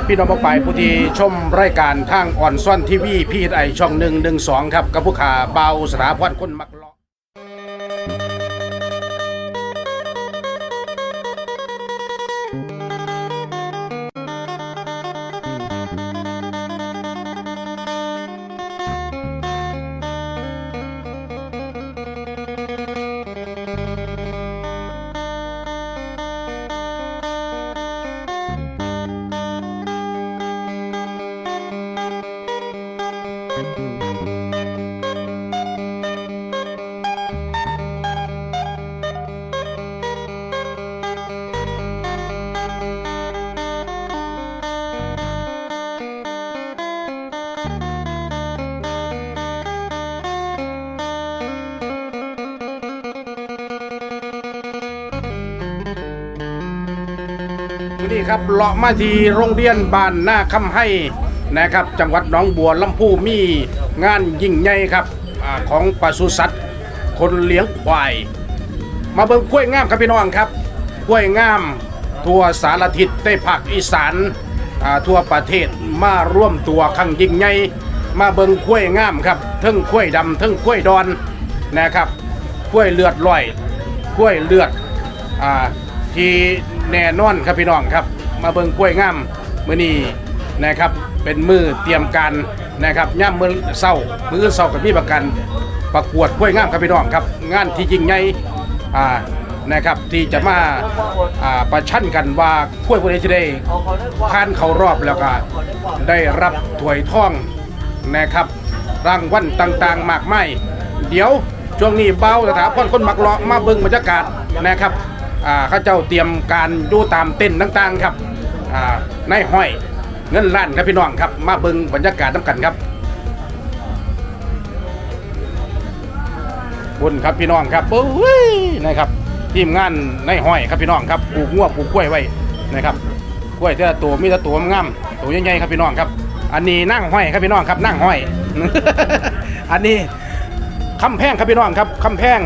บพี่น้องบางไปผู้ที่ชมรายการทางอ่อนซ่อนทีวีพีไอช่องหนึ่งหนึ่งสองครับกับผู้ขาเบาสถาพรคนมักเลาะ วันนี้ครับเลาะมาที่โรงเรียนบ้านหน้าคำให้นะครับ จังหวัดหนองบัวลำพูมีงานยิ่งใหญ่ครับอาของปศุสัตว์ คนเลี้ยงควาย มาเบิ่งกล้วยงามครับพี่น้องครับกล้วยงามทั่วสารทิศได้ภาคอีสานอ่าทั่วประเทศมาร่วมตัวครั้งยิ่งใหญ่มาเบิ่งกล้วยงามครับเทั้งกล้วยดำเทั้งกล้วยดอนนะครับกล้วยเลือดลอยกล้วยเลือดอ่าที่ แน่นอนครับพี่น้องครับ มาเบิ่งกล้วยงามมื้อนี้นะครับเป็นมือเตรียมการนะครับย่ำมือเศร้ามือเศร้ากับมีประกันประกวดกล้วยงามครับพี่น้องครับ งานที่ยิ่งใหญ่อ่านะครับที่จะมาอ่าประชันกันว่ากล้วยพวกนี้จะได้ผ่านเข้ารอบแล้วก็ได้รับถ้วยทองนะครับรางวัลต่างๆ มากมายเดี๋ยวช่วงนี้เบาสถาพรคนมักเลาะมาเบิ่งบรรยากาศนะครับ อ่าข้าเจ้าเตรียมการดูตามเต้นต่างๆครับอ่าในห้อยเงินล้านครับพี่น้องครับ มาเบิ่งบรรยากาศน้ำกันครับบุญครับพี่น้องครับโอ้ยนะครับทีมงานในห้อยครับพี่น้องครับปลูกงัวปลูกกล้วยไว้นะครับกล้วยแต่ละตัวมีแต่ตัวงามตัวใหญ่ๆครับพี่น้องครับ อันนี้นั่งห้อยครับพี่น้องครับนั่งห้อย อันนี้คำแพงครับพี่น้องครับคำแพง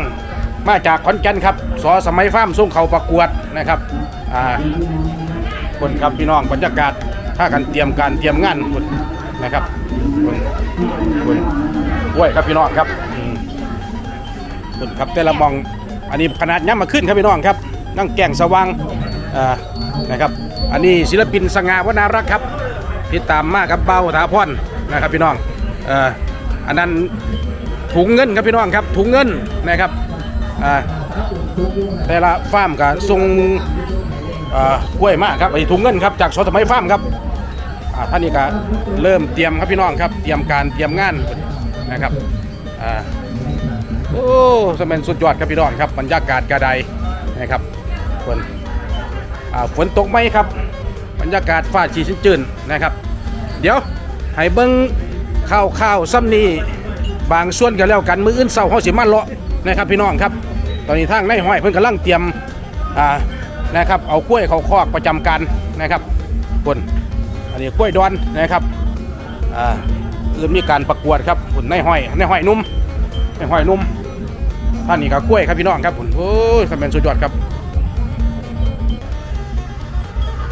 มาจากขอนแก่นครับสอสมัยฟ้ามส่งเขาประกวดนะครับอ่าคนครับพี่น้องบรรยากาศถ้ากันเตรียมการเตรียมงานพุ่นนะครับคนคนกล้วยครับพี่น้องครับคุณครับแต่ละมองอันนี้ขนาดย้ำมาขึ้นครับพี่น้องครับนั่งแก่งสว่างอ่านะครับ อันนี้ศิลปินสง่าวนารักครับติดตามมากครับเบ้าถาพรนะครับพี่น้องอ่ออันนั้นถุงเงินครับพี่น้องครับถุงเงินนะครับ อ่าแต่ละฟาร์มก็ส่งอ่ากล้วยมากครับไอ้ถุงเงินครับจากสสมัยฟาร์มครับอ่าท่านนี้ก็เริ่มเตรียมครับพี่น้องครับ เตรียมการเตรียมงานนะครับอ่าโอ้สมัยสุดยอดครับพี่น้องครับบรรยากาศกระไดนะครับฝนอ่าฝนตกไหมครับบรรยากาศฟ้าชีชื้นจืนนะครับ เดี๋ยวให้เบิ้งข้าวข้าวซ้ำนี้บางส่วนกันแล้วกันมืออื่นเศร้าเขาสิมาเลาะนะครับพี่น้องครับ ตอนนี้ทางในห้อยเพิ่นกำลังเตรียมอ่านะครับเอากล้วยเขาคอกประจำการนะครับบนอันนี้กล้วยดอนนะครับอ่าอื่นมีการประกวดครับบนในห้อยในห้อยนุ่มไอ้หอยนุ่มท่านนี่ก็กล้วยครับพี่น้องครับผมโอ้ยสมัยสุดยอดครับ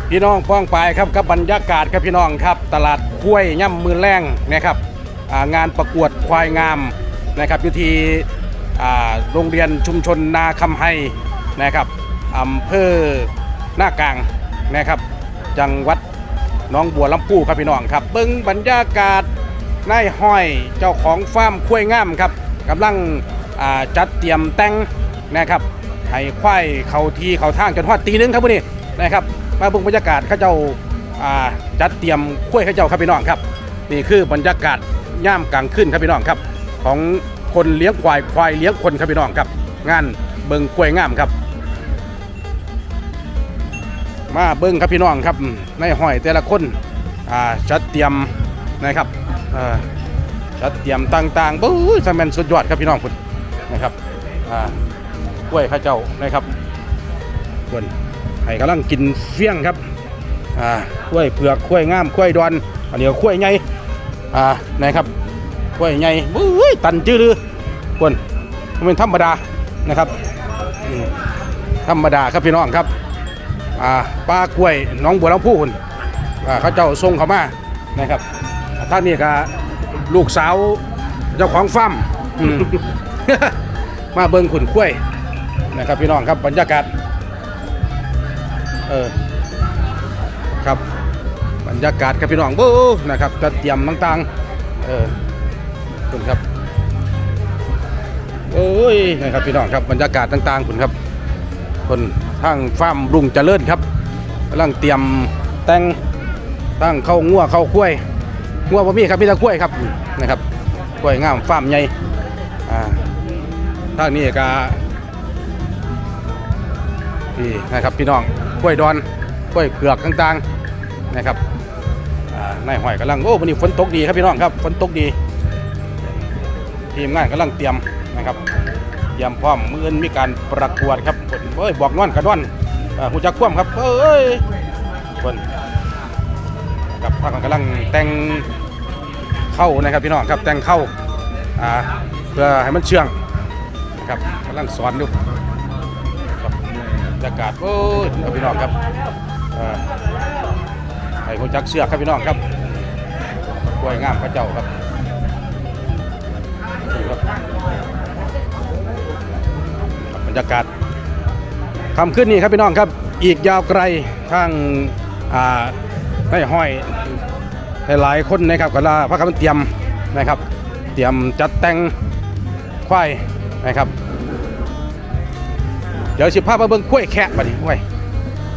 พี่น้องป้องไปครับกับบรรยากาศครับพี่น้องครับ ตลาดกล้วยย่ำมือแรงนะครับอ่างานประกวดควายงามนะครับอยู่ที่ โรงเรียนชุมชนนาคำไฮนะครับอำเภอหน้ากลางนะครับ จังหวัดน้องบัวลำพูครับพี่น้องครับเบิ้งบรรยากาศนายห้อยเจ้าของฟาร์มควายงามครับกำลังจัดเตรียมแต่งนะครับให้ควายเขาทีเขาทางจนฮอดตีหนึงครับพวกนี้นะครับมาเบิ่งบรรยากาศเขาเจ้าจัดเตรียมควายเขาเจ้าครับพี่น้องครับนี่คือบรรยากาศย่ามกลางคืนครับพี่น้องครับของ คนเลี้ยงควายควายเลี้ยงคนครับพี่น้องครับ งานเบิ่งกล้วยงามครับ มาเบิ้งครับพี่น้องครับในห้อยแต่ละคนอ่าจัดเตรียมนะครับอ่าจัดเตรียมต่างๆบู๊ยสมันสุดยอดครับพี่น้องคุณนะครับอ่ากล้วยข้าเจ้านะครับคนให้กำลังกินเฟี้ยงครับอ่ากล้วยเผือกกล้วยงามกล้วยดอนอันนี้ก็กล้วยใหญ่อ่านะครับ กล้วยใหญ่บู๊ยตันจื้อรือคนมันเป็นธรรมดานะครับอืมธรรมดาครับพี่น้องครับอ่าป้ากล้วยน้องบัวลำพูคุณอ่าเขาเจ้าส่งเขามานะครับท่านนี้ก็ลูกสาวเจ้าของฟาร์มมาเบิ่งขุนกล้วยนะครับพี่น้องครับบรรยากาศเออครับบรรยากาศครับพี่น้องโอ้นะครับจะเตรียมต่างๆเออ คุณครับ โอ้ยนะครับพี่น้องครับบรรยากาศต่างๆคุณครับ คนทางฟาร์มรุ่งเจริญครับกำลังเตรียมแต่งตั้งเข้างัวเข้ากล้วยงัวบ่มีครับมีแต่กล้วยครับนะครับกล้วยงามฟาร์มใหญ่อ่าทางนี้ก็นี่นะครับพี่น้องกล้วยดอนกล้วยเผือกต่างๆนะครับอ่านายห้อยกำลังโอ้วันนี้ฝนตกดีครับพี่น้องครับฝนตกดี ทีมงานกำลังเตรียมนะครับเตรียมพร้อมมืออื่นมีการประกวดครับคนเอ้ยบอกนอนกระดอนอ่าหูจักคว่ำครับเอ้ยคนนะครับพากันกำลังแต่งเข้านะครับพี่น้องครับแต่งเข้าอ่าเพื่อให้มันเชื่องนะครับกำลังสอนอยู่บรรยากาศโอ้ยครับพี่น้องครับอ่าให้หูจักเสือกครับพี่น้องครับกล้วยงามพระเจ้าครับ บรรยากาศคำขึ้นนี่ครับพี่น้องครับ อีกยาวไกลทางอ่าได้ห้อยหลายคนนะครับก็ลาพระคำเตรียมนะครับ เตรียมจัดแต่งควายนะครับ เดี๋ยวสิพาไปเบิ่งกล้วยแคะมาดิไว้ย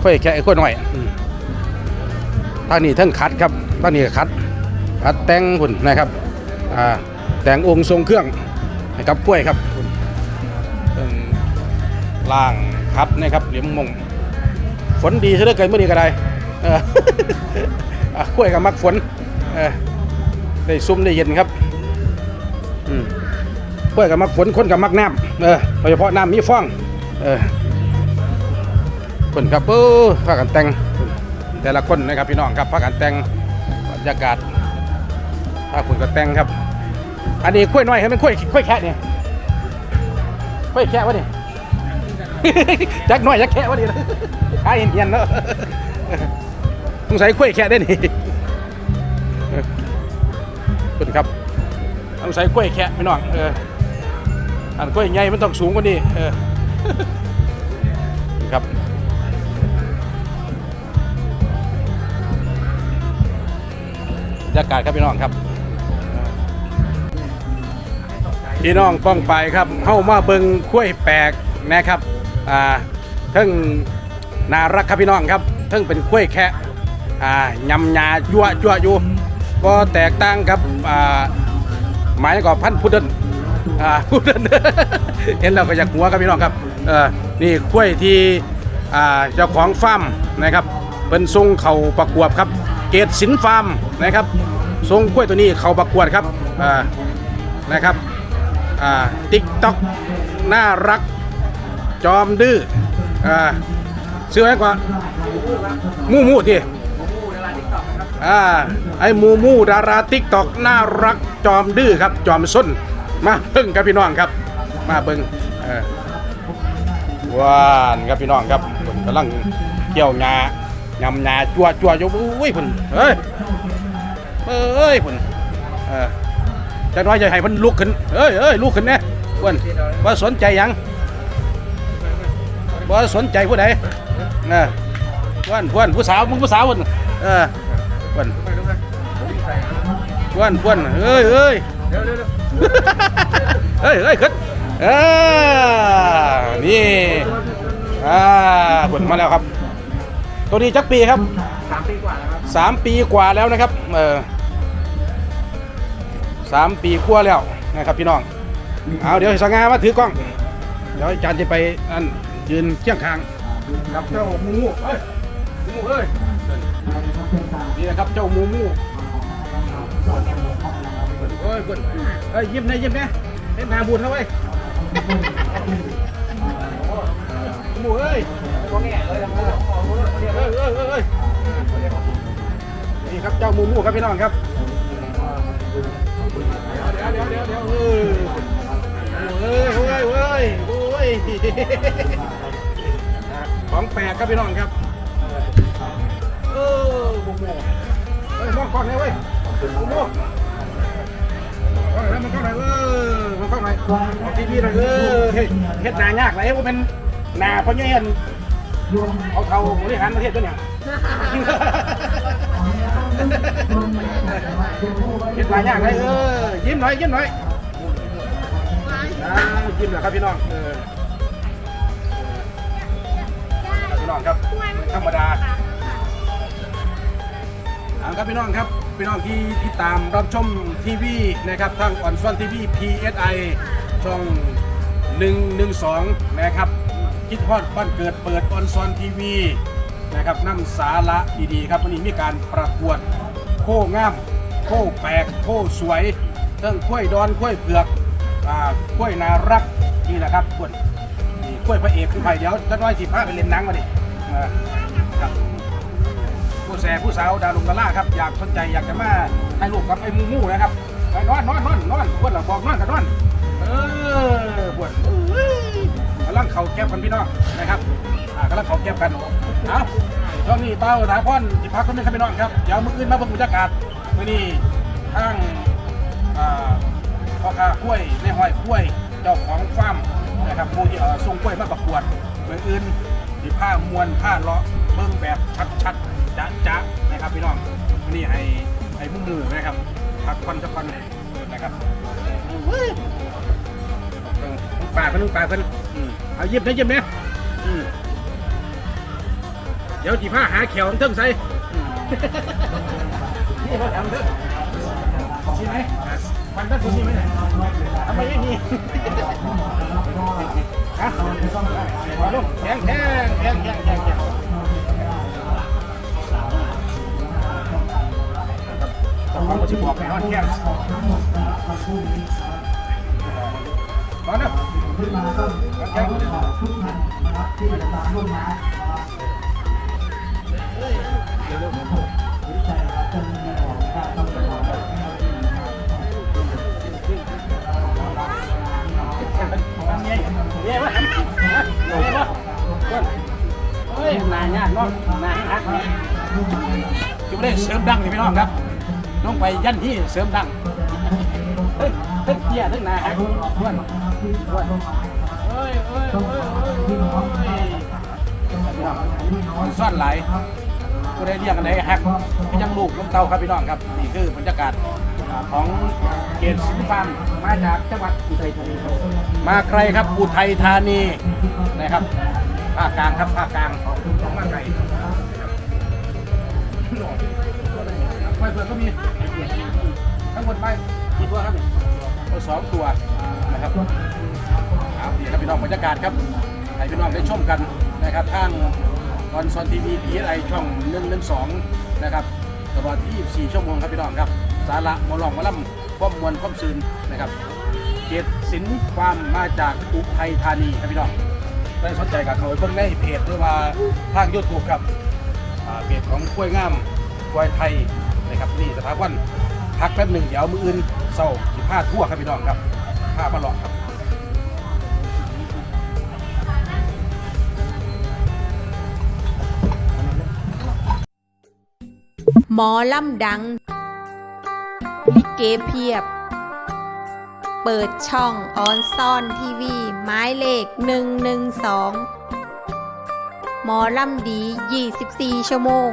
กล้วยแคะไอ้กล้วยหน่อยอืมทานี้ทั้งคัดครับท่านี้คัดคัดแต่งหุ่นนะครับแต่งองค์ทรงเครื่อง นะครับกล้วยครับเอิ่มล่างคัดนะครับเหลี่ยมมงฝนดีซะเหลือเกินเมื่อนี้ก็ได้เออกล้วยกับมักฝนเออได้ซุ่มได้เย็นครับกล้วยกับมักฝนคนกับมักน้ำเออโดยเฉพาะน้ำมีฟองเออคนครับเออพากันแต่งแต่ละคนนะครับพี่น้องครับพากันแต่งบรรยากาศถ้าคุณก็แต่งครับ อันนี้กล้วยน้อยเห็นเป็นกล้วยกล้วยแค่เนี่ยกล้วยแค่วะนี่จักน่อยจักแค่วะนี่ขายเหียนๆเนาะสงสัยกล้วยแค่ได้นี่เออเป็นครับสงสัยกล้วยแค่พี่น้องเอออันกล้วยใหญ่มันต้องสูงกว่านี้เออครับบรรยากาศครับพี่น้องครับ พี่น้องป้องไปครับเข้ามาเบิงคุ้ยแปลกนะครับอ่าทั้งน่ารักครับพี่น้องครับทั้งเป็นคุ้ยแคะอ่ายำยายั่วยั่วอยู่ก็แตกต่างครับอ่าหมายก็พันธุ์พุดเดิลอ่าพุดเดิลเห็นเราก็อยากหัวครับพี่น้องครับเออนี่คุ้ยที่อ่าเจ้าของฟาร์มนะครับเป็นทรงเข่าประกวดครับ เกตสินฟาร์มนะครับทรงกล้วยตัวนี้เข่าประกวดครับอ่านะครับ ติ๊กต็อกน่ารัก จอมดื้ออ่าซื้อไว้ก่อนมูมูทีอ่าไอ้มูมูดาราติ๊กต็อกน่ารักจอมดื้อครับ จอมส้น มาเบิ่งครับพี่น้องครับ มาเบิ่งว้านครับพี่น้องครับผมกำลังเกี่ยวงายำงาจัวจัวอยู่อุ้ยพุ่นเฮ้ยเอ้ยพุ่นเออ จักหน้อยจะให้มันลุกขึ้นเอ้ยเอ้ยลุกขึ้นแน่เพื่อนว่าสนใจหยังว่าสนใจผู้ใดนะเพื่อนเพื่อนผู้สาวมึงผู้สาวเพื่อนเออเพื่อนเพื่อนเพื่อนเอ้ยเอ้ยเฮ้ยเฮ้ยขึ้นเออนี่อ่าเพื่อนมาแล้วครับ ตัวนี้จักปีครับสามปีกว่าแล้วครับสามปีกว่าแล้วนะครับเออ สามปีกว่าแล้วนะครับพี่น้องเอาเดี๋ยวสง่ามาถือกล้อง เดี๋ยวอาจารย์จะไปอันยืนเคียงข้างกับเจ้าหมูมูเฮ้ยหมูเฮ้ยนี่นะครับเจ้าหมูมูเฮ้ยเพิ่นเฮ้ยยิ้มนะยิ้มนะเล่นหาบุญเข้าไว้หมูเฮ้ยตัวแง่เลยนะเฮ้ยเฮ้ยเฮ้ยเฮ้ยนี่ครับเจ้าหมูมูครับพี่น้องครับ เดี๋ยวเดี๋ยวเดี๋ยวเดี๋ยวเออเฮ้ยเฮ้ยเฮ้ยโอ้ยของแปลกครับพี่น้องครับเออบุกโม่เฮ้ยมองกล้องเลยเว้ยโอ้โหกล้องไหนมันกล้องไหนเออมันกล้องไหนเอาทีวีหน่อยเออเฮ้ยเฮ็ดหนายากไรว่าเป็นหนาเพราะเนี่ยเอาเขาบริหารประเทศตัวเนี่ย เฮ็ดหลายอย่างเลยเออยิ้มหน่อยยิ้มหน่อยอ่ายิ้มหน่อยครับพี่น้องเออพี่น้องครับธรรมดาเอาครับพี่น้องครับพี่น้องที่ติดตามรับชมทีวีนะครับทางออนซอนทีวี PSI ช่อง 112 นะครับ คิดฮอดบ้านเกิดเปิดออนซอนทีวีนะครับนำสาระดีๆครับวันนี้มีการประกวดโค้งาม โค้แปลกโค้สวยเทั้งกล้วยดอนกล้วยเผือกอ่ากล้วยนารักนี่นะครับกล้วยนี่กล้วยพระเอกคือไผ่เดี๋ยวจะน้อยสิพาไปเล่นหนังมาดิอ่าครับผู้แสผู้สาวดาวลงดาราครับอยากสนใจอยากจะมาถ่ายรูปกับไอ้มูมูนะครับไปนอนนอนนอนนอนพวดหลังบอกนอนกันนอนเออปวดกำลังเข่าแก็บกันพี่น้องนะครับอ่ากำลังเข่าแก็บกันเอาช่วงนี้เต้าถาพอนสิพักกันนึงครับพี่น้องครับเดี๋ยวมืออื่นมาเบิ่งบรรยากาศ มื้อนี้ทางอ่าพ่อค้ากล้วยในห้อยกล้วยเจ้าของฟาร์มนะครับผู้ที่เอาส่งกล้วยมาประกวดเมืองอื่นที่ผ้ามวนผ้าเลาะเบิ้งแบบชัดๆจะจะๆนะครับพี่น้องวันนี้ให้ให้หมู่หมู่นะครับพักควันสักควันนะครับเฮ้ยเออลูกปลาเพิ่นลูกปลาเพิ่นอืมเอาเยิบนะเยิบเนี่ยอืมเดี๋ยวจีผ้าหาแขวเทิงใส่อืม นี่เขาทำเถอะใช่ไหมมันต้องใช่ไหมทำไมไม่มีฮะมาลูกแข็งแข็งแข็งแข็งแข็งแข็งต้องฟังว่าชิบอกไปนอนแข็งมาเนาะแข็ง เย้วะเย้วะเฮ้ยนายากเนาะนายฮักจะไม่ได้เสริมดังนี่พี่น้องครับต้องไปยันที่เสริมดังเฮ้ยเฮ้ยเจี๊ยทั้งนายฮักด้วนด้วนเฮ้ยเฮ้ยเฮ้ยเฮ้ยซ่อนหลายก็ได้เรียกกันได้ฮักพี่ยังลูกลูกเต้าครับพี่น้องครับนี่คือบรรยากาศ ของเกณฑ์สินฟาร์มมาจากจังหวัดอุทัยธานีครับมาไกลครับอุทัยธานีนะครับภาคกลางครับภาคกลางของมาไกลนะครับไปเพื่อนก็มีทั้งหมดไปกี่ตัวครับเนี่ยโอ้สองตัวนะครับเอาดีครับพี่น้องบรรยากาศครับให้พี่น้องได้ชมกันนะครับทางออนซอนทีวีพีไอช่องหนึ่งหนึ่งสองนะครับตลอด24ชั่วโมงครับพี่น้องครับ สาระมอลองมอลำความมวลความซื่นนะครับเกียรติสินความมาจากอุทัยธานีครับพี่น้องได้สนใจกับเขาไปเพิ่งในเพจหรือว่าทางยูทูบครับเพจของกล้วยงามกล้วยไทยนะครับนี่สถาบันพักแป๊บหนึ่งเดี๋ยวมืออื่นเศร้าสิผ้าทั่วครับพี่น้องครับผ้ามาหลอกครับหมอลำดัง ลิเกเพียบ เปิดช่องออนซ่อนทีวี หมายเลข 112 หมอลำดี 24 ชั่วโมง